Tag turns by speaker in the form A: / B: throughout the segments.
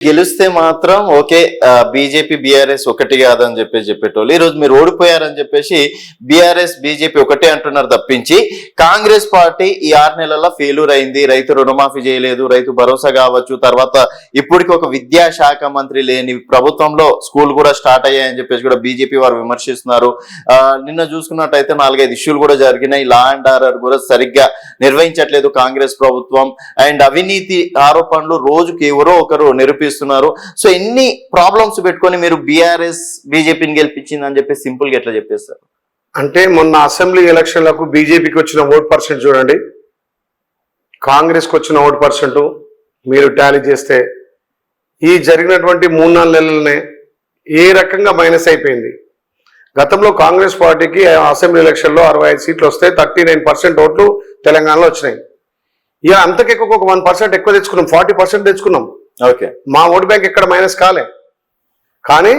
A: గెలిస్తే మాత్రం okay BJP BRS ఒకటి కాదని చెప్పేసి చెప్పేటోళ్ళు. ఈ రోజు మీరు ఓడిపోయారని చెప్పేసి బీఆర్ఎస్ బీజేపీ ఒకటే అంటున్నారు తప్పించి కాంగ్రెస్ పార్టీ ఈ ఆరు నెలల్లో ఫెయిల్యూర్ అయింది. రైతు రుణమాఫీ చేయలేదు రైతు భరోసా కావచ్చు తర్వాత ఇప్పటికి ఒక విద్యాశాఖ మంత్రి లేని ప్రభుత్వంలో స్కూల్ కూడా స్టార్ట్ అయ్యాయని చెప్పేసి కూడా బీజేపీ వారు విమర్శిస్తున్నారు. నిన్న చూసుకున్నట్టయితే నాలుగైదు ఇష్యూలు కూడా జరిగినాయి. లా అండ్ ఆర్డర్ కూడా సరిగ్గా నిర్వహించట్లేదు కాంగ్రెస్ ప్రభుత్వం. అండ్ అవినీతి ఆరోపణలు రోజుకి ఎవరో ఒకరు నిరూపిస్తున్నారు సో ఎన్ని ప్రాబ్లమ్స్ పెట్టుకొని మీరు బీఆర్ఎస్ బీజేపీని గెలిపించిందని చెప్పి సింపుల్గా ఎట్లా చెప్పేస్తారు?
B: అంటే మొన్న అసెంబ్లీ ఎలక్షన్లకు బీజేపీకి వచ్చిన ఓట్ పర్సెంట్ చూడండి. కాంగ్రెస్కి వచ్చిన ఓట్ పర్సెంట్ మీరు టాలీ చేస్తే ఈ జరిగినటువంటి మూడు నాలుగు నెలలనే ఏ రకంగా మైనస్ అయిపోయింది. గతంలో కాంగ్రెస్ పార్టీకి అసెంబ్లీ ఎలక్షన్లో అరవై ఐదు సీట్లు వస్తే థర్టీ నైన్ పర్సెంట్ ఓట్లు తెలంగాణలో వచ్చినాయి. ఇక అంతకెక్కువ ఒక వన్ పర్సెంట్ ఎక్కువ తెచ్చుకున్నాం ఫార్టీ పర్సెంట్ తెచ్చుకున్నాం.
A: ఓకే.
B: మా ఓట్ బ్యాంక్ ఎక్కడ మైనస్ కాలే. కానీ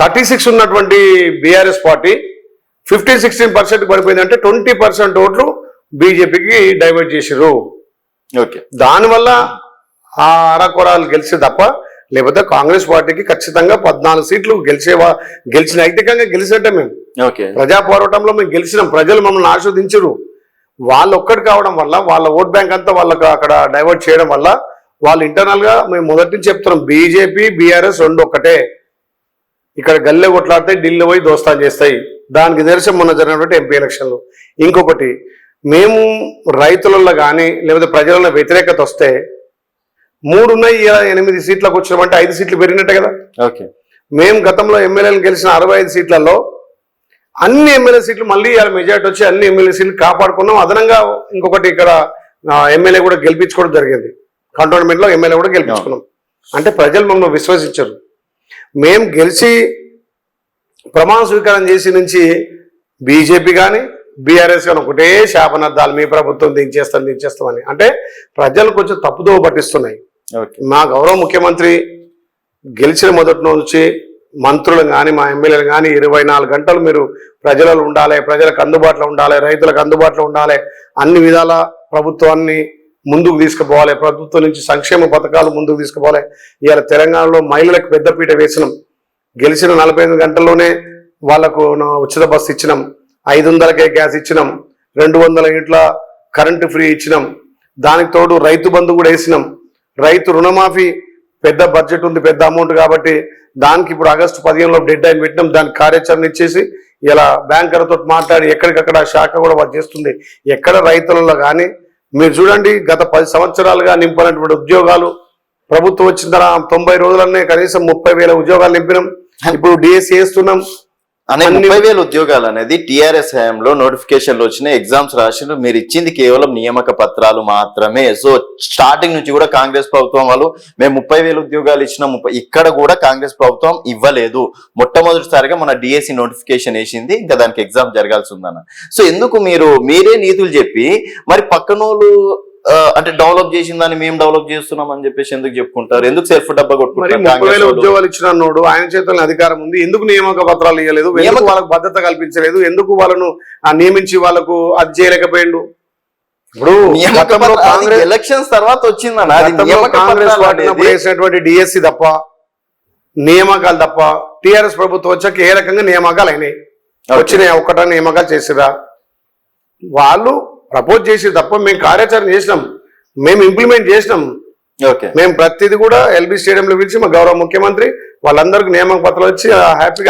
B: థర్టీ సిక్స్ ఉన్నటువంటి BRS party fifteen sixteen percent పడిపోయిందంటే twenty percent ఓట్లు బీజేపీకి డైవర్ట్ చేసిర్రు.
A: ఓకే.
B: దానివల్ల ఆ అరకొరాలు గెలిచే తప్ప లేకపోతే కాంగ్రెస్ పార్టీకి ఖచ్చితంగా పద్నాలుగు సీట్లు గెలిచేవా గెలిచిన నైతికంగా గెలిచినట్టే మేము.
A: ఓకే.
B: ప్రజా పోరాటంలో మేము గెలిచినాం ప్రజలు మమ్మల్ని ఆస్వాదించరు వాళ్ళు ఒక్కటి కావడం వల్ల వాళ్ళ ఓట్ బ్యాంక్ అంతా వాళ్ళకి అక్కడ డైవర్ట్ చేయడం వల్ల వాళ్ళు ఇంటర్నల్గా మేము మొదటి నుంచి చెప్తున్నాం బీజేపీ బీఆర్ఎస్ రెండు ఒక్కటే. ఇక్కడ గల్లె కొట్లాడితే ఢిల్లీ పోయి దోస్తాన్ చేస్తాయి. దానికి నిరసన మొన్న జరిగినటువంటి ఎంపీ ఎలక్షన్లు. ఇంకొకటి మేము రైతులలో కానీ లేకపోతే ప్రజలలో వ్యతిరేకత వస్తే మూడు ఉన్నాయి ఇలా ఎనిమిది సీట్లకు వచ్చినామంటే ఐదు సీట్లు పెరిగినట్టే కదా?
A: ఓకే.
B: మేము గతంలో ఎమ్మెల్యేలు గెలిచిన అరవై ఐదు సీట్లలో అన్ని ఎమ్మెల్యే సీట్లు మళ్ళీ ఇవాళ మెజార్టీ వచ్చి అన్ని ఎమ్మెల్యే సీట్లు కాపాడుకున్నాం. అదనంగా ఇంకొకటి ఇక్కడ ఎమ్మెల్యే కూడా గెలిపించుకోవడం జరిగింది. కంటోన్మెంట్లో ఎమ్మెల్యే కూడా గెలిపించుకున్నాం. అంటే ప్రజలు మమ్మల్ని విశ్వసించరు. మేము గెలిచి ప్రమాణ స్వీకారం చేసి నుంచి బీజేపీ కానీ బీఆర్ఎస్ కానీ ఒకటే శాపనార్థాలు మీ ప్రభుత్వం దించేస్తాం దించేస్తామని అంటే ప్రజలు కొంచెం తప్పుదోవ పట్టిస్తున్నాయి. మా గౌరవ ముఖ్యమంత్రి గెలిచిన మొదటి నుంచి మంత్రులు కానీ మా ఎమ్మెల్యేలు కానీ ఇరవై నాలుగు గంటలు మీరు ప్రజలలో ఉండాలి ప్రజలకు అందుబాటులో ఉండాలి రైతులకు అందుబాటులో ఉండాలి అన్ని విధాల ప్రభుత్వాన్ని ముందుకు తీసుకుపోవాలి. ప్రభుత్వం నుంచి సంక్షేమ పథకాలు ముందుకు తీసుకుపోవాలి. ఇవాళ తెలంగాణలో మహిళలకు పెద్దపీట వేసినాం. గెలిచిన నలభై గంటల్లోనే వాళ్ళకు నా ఉచిత బస్సు ఇచ్చినాం. ఐదు వందలకే గ్యాస్ ఇచ్చినాం. రెండు వందల ఇంట్ల కరెంటు ఫ్రీ ఇచ్చినాం. దానికి తోడు రైతు బంధు కూడా వేసినాం. రైతు రుణమాఫీ పెద్ద బడ్జెట్ ఉంది పెద్ద అమౌంట్ కాబట్టి దానికి ఇప్పుడు ఆగస్టు పదిహేనులో డెడ్ లైన్ పెట్టినాం. దానికి కార్యాచరణ ఇచ్చేసి ఇలా బ్యాంకర్తో మాట్లాడి ఎక్కడికక్కడ శాఖ కూడా వాళ్ళు చేస్తుంది. ఎక్కడ రైతులలో కానీ మీరు చూడండి గత పది సంవత్సరాలుగా నింపినటువంటి ఉద్యోగాలు ప్రభుత్వం వచ్చిన తర్వాత తొంభై రోజులనే కనీసం ముప్పై వేల ఉద్యోగాలు నింపినాం. ఇప్పుడు డిఎస్సి వేస్తున్నాం.
A: అనే ముప్పై వేల ఉద్యోగాలు అనేది టిఆర్ఎస్ హయాంలో నోటిఫికేషన్లు వచ్చినాయి. ఎగ్జామ్స్ రాసిన మీరు ఇచ్చింది కేవలం నియామక పత్రాలు మాత్రమే. సో స్టార్టింగ్ నుంచి కూడా కాంగ్రెస్ ప్రభుత్వం వాళ్ళు మేము ముప్పై వేల ఉద్యోగాలు ఇచ్చిన. ముప్పై ఇక్కడ కూడా కాంగ్రెస్ ప్రభుత్వం ఇవ్వలేదు. మొట్టమొదటిసారిగా మన డిఎస్సి నోటిఫికేషన్ వేసింది. ఇంకా దానికి ఎగ్జామ్ జరగాల్సి ఉందన్న. సో ఎందుకు మీరు మీరే నీతులు చెప్పి మరి పక్కనోళ్ళు అంటే డెవలప్ చేసిందని మేము డెవలప్ చేస్తున్నాం అని చెప్పేసి ఎందుకు చెప్పుకుంటారు? ఎందుకు సెల్ఫ్ డబ్బా కొట్టుకుంటారు?
B: ఉద్యోగాలు ఇచ్చిన అన్నోడు ఆయన చేతుల్లో అధికారం ఉంది. ఎందుకు నియామక పత్రాలు ఇవ్వలేదు ఎందుకు వాళ్ళకు భద్రత కల్పించలేదు? ఎందుకు వాళ్ళను నియమించి వాళ్ళకు అది చేయలేకపోయిండు? ఇప్పుడు
A: ఎలక్షన్స్ తర్వాత వచ్చిందన్న.
B: కాంగ్రెస్ వేసినటువంటి డిఎస్సి తప్ప నియామకాలు తప్ప టిఆర్ఎస్ ప్రభుత్వం వచ్చాక ఏ రకంగా నియామకాలు అయినాయి? వచ్చినాయి? ఒక్కట నియామకాలు చేసిరా వాళ్ళు ప్రపోజ్ చేసి తప్ప మేము కార్యాచరణ చేసినాం. మేము ఇంప్లిమెంట్ చేసినాం.
A: ఓకే.
B: మేము ప్రతిది కూడా ఎల్బీ స్టేడియంలో పిలిచి మా గౌరవ ముఖ్యమంత్రి వాళ్ళందరికీ నియామక పత్రాలు వచ్చి హ్యాపీగా